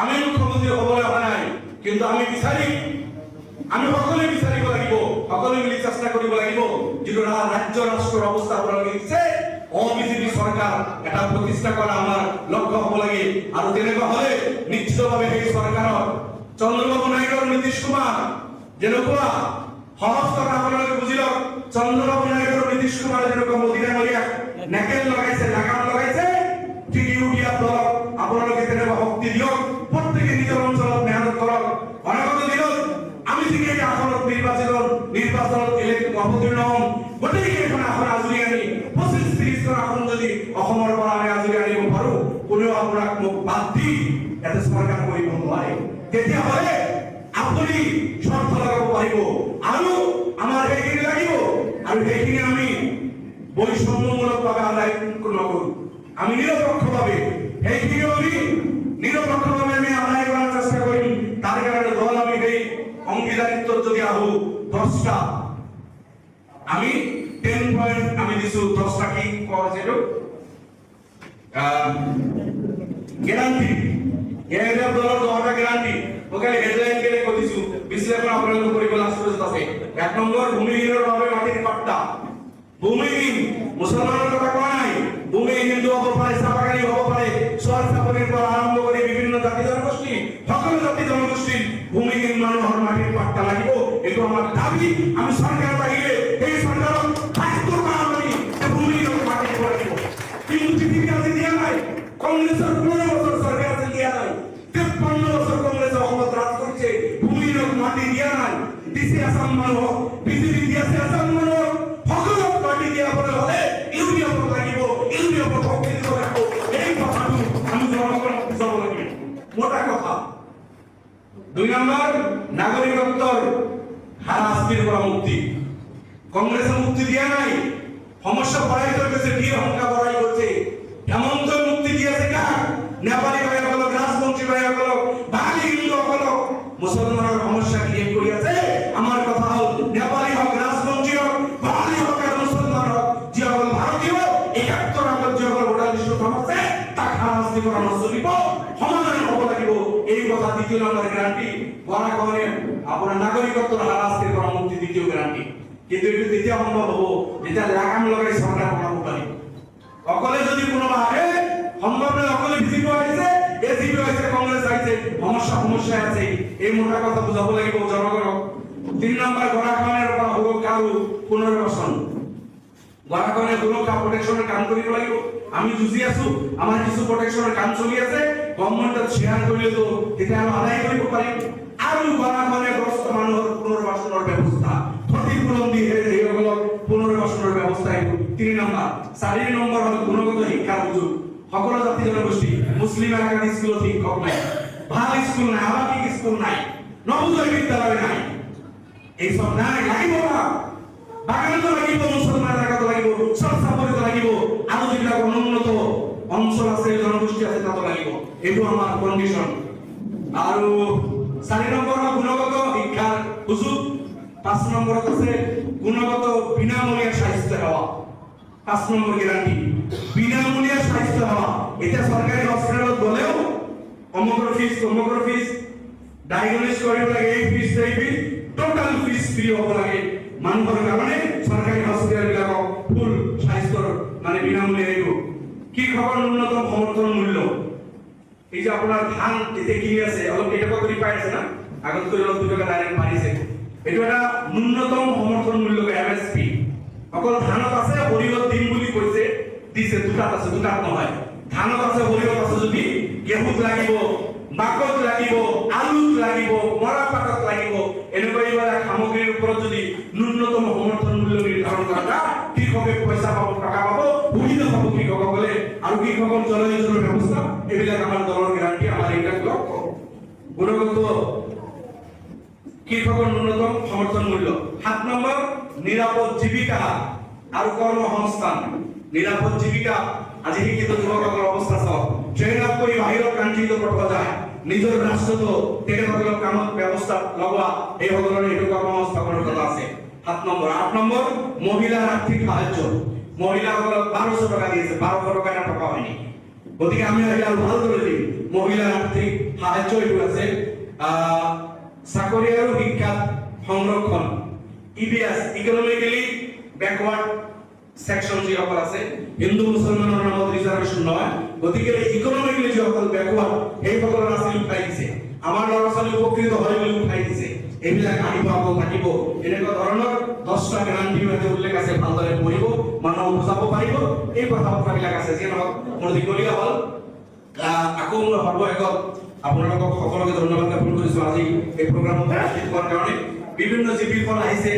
আমি মুখ্যমন্ত্ৰী হ'বলৈ অহা নাই, কিন্তু আমি বিচাৰিম আমি সকলোৱে বিচাৰিব লাগিব সকলোৱে মিলি চেষ্টা কৰিব লাগিব ৰা- ৰাজ্য, ৰাষ্ট্ৰৰ অৱস্থা আপোনালোকে দিছে অবিজেপি চৰকাৰ এটা প্ৰতিষ্ঠা কৰা আমাৰ লক্ষ্য হ'ব লাগে। আৰু তেনেকুৱা হ'লে নিশ্চিতভাৱে সেই চৰকাৰৰ চন্দ্ৰবাবু নাইডু নীতিশ কুমাৰ, যেনেকুৱা সহজ কথা আপোনালোকে বুজি লওক নীতিশ কুমাৰ যেনেকুৱা মদিনা মৰিয়াক নেকেল লগাইছে লাগাম এই আসনত নিৰ্বাচনত নিৰ্বাচনত ইলেক্ট অৱতীৰ্ণ হ'ম। গোটেইকেইখন আসন আজৰি আনি। পঁচিছ ত্ৰিছখন আসন যদি অসমৰ পৰা আমি আজৰি আনিব পাৰোঁ, কোনেও আপোনাক মোক বাদ দি ইয়াতে চৰকাৰ কৰিব নোৱাৰে। তেতিয়াহ'লে আপুনি শৰ্ত লগাব পাৰিব। আৰু আমাৰ সেইখিনি লাগিব। আৰু সেইখিনি আমি বৈষম্যমূলকভাৱে আদায় নকৰোঁ। আমি নিরপেক্ষভাবে সেইখিনিও আমি নিরপেক্ষভাবে আমি আদায় করার চেষ্টা করি তার কারণে দল আমি অংশীদারিত্ব যদি আহো, দশটা। আমি টেন পয়েন্ট আমি দিছো দশটা কি? কর যেটো গ্যারান্টি এহেজাৰ দলৰ দহটা গ্যাৰান্টি ওকে হেডলাইন কেলে কৈ দিছো। বিশ্লেষণ আপোনালোকে কৰিব লাষ্টত আছে। এক নম্বৰ ভূমিহীনৰ বাবে মাটিৰ পাট্টা। ভূমিহীন মুছলমানৰ কথা কোৱা নাই। ভূমি হিন্দু হ'ব পাৰে চাহবাগানী হ'ব পাৰে। চৰ চাকৰিৰ পৰা আৰম্ভ কৰি বিভিন্ন জাতি জনগোষ্ঠী সকলো জাতি জনগোষ্ঠীৰ ভূমিহীন মানুহৰ মাটির পাট্টা লাগিব। এটা আমার দাবি, আমি সরকার বাইরে এই সরকার দিব লাগিব। কিন্তু পৃথিৱী আজি দিয়া নাই। ৰাজ কৰিছে ভূমিহীনক মাটি দিয়া নাই। আসাম মানুহক দুই নম্বৰ নাগৰিকত্বৰ হাৰাশাস্তিৰ পৰা মুক্তি। কংগ্রেসে মুক্তি দিয়া নাই সমস্যা করে গেছে দিয়ে হংকা বড়াই করছে হেমন্ত মুক্তি দিয়েছে কার? নেপালি ভাই হলো রাজবংশী ভাই হলো বাঙালি হিন্দু হলো মুসলমানের সমস্যা ক্রিয়েট করিয়াছে, আমার কথা হল, নেপালি হোক রাজবংশী হোক, বাঙালি হোক আর মুসলমান হোক, যে হল ভারতীয়, একাত্তর আগত যে হল ভোটার লিষ্ট থাকছে তাক হারাস্তি করা নচলিব সমাধান হব লাগিব এই কথা দ্বিতীয় নম্বর গ্যারান্টি বড়া কমনে আপনার নাগরিকত্বর হারাস্তি করা মুক্তি দ্বিতীয় গ্যারান্টি কিন্তু এইটো তেতিয়া সম্ভৱ হ'ব যেতিয়া লাগাম লগাই চৰকাৰ বনাব পাৰিম অকলে যদি কোনোবা আহে সম্ভৱ নহয় অকলে বিজেপি আহিছে এজিপি আহিছে কংগ্ৰেছ আহিছে সমস্যা সমস্যাই আছে, এই মোটা কথা বুজাব লাগিব জনগণক তিনি নম্বৰ গৰাখহনীয়াৰ পৰা সুৰক্ষা আৰু পুনৰ্বাসন গৰাখহনীয়া সুৰক্ষা প্ৰটেকশ্যনৰ কাম কৰিব লাগিব। আমি যুঁজি আছো আমাৰ কিছু প্ৰটেকশ্যনৰ কাম চলি আছে। গভৰ্ণমেণ্টত শ্বেয়াৰ কৰিলেতো তেতিয়া আমি আদায় কৰিব পাৰিম আৰু গৰাখহনীয়াগ্ৰস্ত মানুহৰ পুনৰ্বাসনৰ ব্যৱস্থা ক্ষতিপূৰণ দি সেইসকলক পুনৰ্বাসনৰ ব্যৱস্থা এইটো তিনি নম্বৰ চাৰি নম্বৰ হ'ল গুণগত শিক্ষাৰ সুযোগ সকলো জাতি জনগোষ্ঠী মুছলিম এলাকাত স্কুলত শিক্ষক নাই। ভালো স্কুল নাই আবাসিক স্কুল নাই। নবোদয় বিদ্যালয় নাই। এইসব নাই, লাগিব না। বাগানতো লাগিব মুছলমান এলাকাতো লাগিব? চব চাপৰিতো লাগিব। আৰু যিবিলাক অনুন্নত অঞ্চল আছে, জনগোষ্ঠী আছে, তাতো লাগিব। এইটো আমাৰ কণ্ডিশ্যন আৰু চাৰি নম্বৰ গুণগত শিক্ষাৰ সুযোগ। পাঁচ নম্বৰত আছে গুণগত বিনামূলীয়া স্বাস্থ্য সেৱা। পাঁচ নম্বৰ গ্যাৰান্টি বিনামূলীয়া স্বাস্থ্য সেৱা। এতিয়া চৰকাৰী হস্পিটেলত গ'লেও অমুকৰ ফিজ তমুকৰ ফিজ ডায়াগন'চিছ কৰিব লাগে, এই ফিজ এই ফিজ টোটাল ফিজ ফ্ৰী হ'ব লাগে। মানুহৰ কাৰণে চৰকাৰী হস্পিটেলবিলাকক ফুল স্বাস্থ্যৰ মানে বিনামূলীয়া এইটো কৃষকৰ ন্যূনতম সমৰ্থন মূল্য এই যে আপনার ধান এতে কিনে আছে? অলপ কেইটকা কৰি পাই আছে না? আগতকৈ অলপ দুটকা ডাইৰেক্ট বাঢ়িছে। এইটো এটা ন্যূনতম সমৰ্থন মূল্য এম এছ পি অকল ধানত আছে সৰিয়হত দিম বুলি কৈছে, দিছে, দুটাত আছে, দুটাত নহয়। ধানত আছে সৰিয়হত আছে যদি, গেহুত লাগিব মাকত লাগিব, আলুত লাগিব মৰাপাতত লাগিব এনেকুৱা এইবিলাক সামগ্ৰীৰ ওপৰত যদি ন্যূনতম সমৰ্থন মূল্য নিৰ্ধাৰণ কৰা যায় কৃষকে পইচা পাব, টকা পাব সুবিধা পাব কৃষকসকলে আৰু কৃষকৰ জলসিঞ্চনৰ ব্যৱস্থা? এইবিলাক আমাৰ দলৰ গ্যাৰান্টি আমাৰ এইবিলাক লক্ষ্য গুণগত কৃষকৰ ন্যূনতম সমৰ্থন মূল্য? সাত নম্বৰ, নিৰাপদ জীৱিকা আৰু কৰ্মসংস্থান। নিৰাপদ জীৱিকা, আজি শিক্ষিত যুৱকসকলৰ অৱস্থা চাওক। ট্ৰেইন আপ কৰি বাহিৰত কাণ্ট্ৰিটো পঠোৱা যায়। নিজৰ ৰাষ্ট্ৰটো তেখেতসকলক কামত ব্যৱস্থা লগোৱা এইসকলৰ এইটো কৰ্মসংস্থাপনৰ কথা আছে। সাত নম্বৰ আঠ নম্বৰ মহিলাৰ আৰ্থিক সাহায্য। মহিলাসকলক বাৰশ টকা দিয়েছে বাৰশ টকা এটা টকা হয়নি। গতিকে আমি আৰু ভালো কৰি দিম মহিলাৰ আৰ্থিক সাহায্য এইটো আছে চাকৰি আৰু শিক্ষাত সংৰক্ষণ। ইবিএছ ইকনমিকেলি বেকৱাৰ্ড সেকশন যিসকল আছে, হিন্দু মুছলমানৰ নামত ৰিজাৰ্ভেশ্যন নহয়। গতিকে ইকনমিকেলি যিসকল বেকৱাৰ্ড সেইসকলৰ আঁচনি উঠাই দিছে। আমাৰ ল'ৰা ছোৱালী উপকৃত হয় বুলি উঠাই দিছে। এইবিলাক আনিব আকৌ কাটিব এনেকুৱা ধৰণৰ দহটা গ্ৰান্টি ইয়াতে উল্লেখ আছে ভালদৰে পঢ়িব মানুহক বুজাব পাৰিব এই কথা বতৰাবিলাক আছে। যিয়ে নহওক মোৰ দীঘলীয়া হ'ল। আকৌ মই সৰ্বশেষত আপোনালোকক সকলোকে ধন্যবাদ জ্ঞাপন কৰিছো। আজি এই প্ৰগ্ৰামত উপস্থিত হোৱাৰ কাৰণে বিভিন্ন পৰা আহিছে।